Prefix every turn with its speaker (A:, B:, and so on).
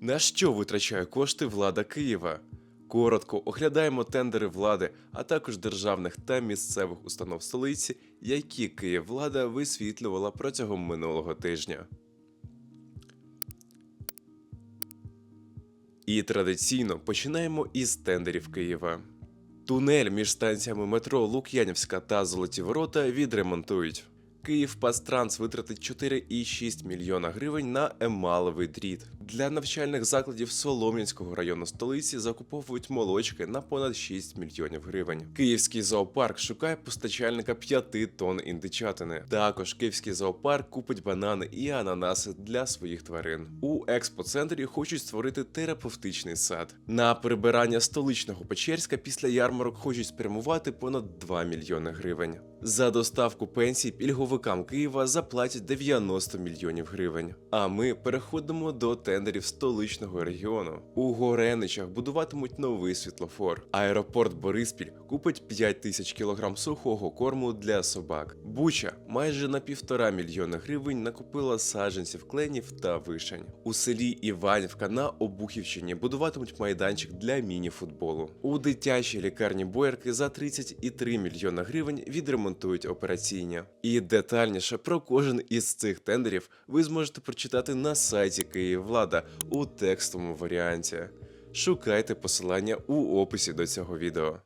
A: На що витрачає кошти влада Києва? Коротко оглядаємо тендери влади, а також державних та місцевих установ столиці, які Київвлада висвітлювала протягом минулого тижня. І традиційно починаємо із тендерів Києва. Тунель між станціями метро Лук'янівська та Золоті Ворота відремонтують. Київпастранс витратить 4,6 мільйона гривень на емаловий дріт. Для навчальних закладів Солом'янського району столиці закуповують молочки на понад 6 мільйонів гривень. Київський зоопарк шукає постачальника 5 тонн індичатини. Також київський зоопарк купить банани і ананаси для своїх тварин. У експоцентрі хочуть створити терапевтичний сад. На прибирання столичного Печерська після ярмарок хочуть спрямувати понад 2 мільйони гривень. За доставку пенсій пільговикам Києва заплатять 90 мільйонів гривень. А ми переходимо до тендерів столичного регіону. У Гореничах будуватимуть новий світлофор. Аеропорт Бориспіль купить 5 тисяч кілограм сухого корму для собак. Буча майже на півтора мільйона гривень накупила саджанців кленів та вишень. У селі Іванівка на Обухівщині будуватимуть майданчик для міні-футболу. У дитячій лікарні Боярки за 30,3 мільйона гривень відремонтують операційні. І детальніше про кожен із цих тендерів ви зможете прочитати на сайті Київвлада у текстовому варіанті. Шукайте посилання у описі до цього відео.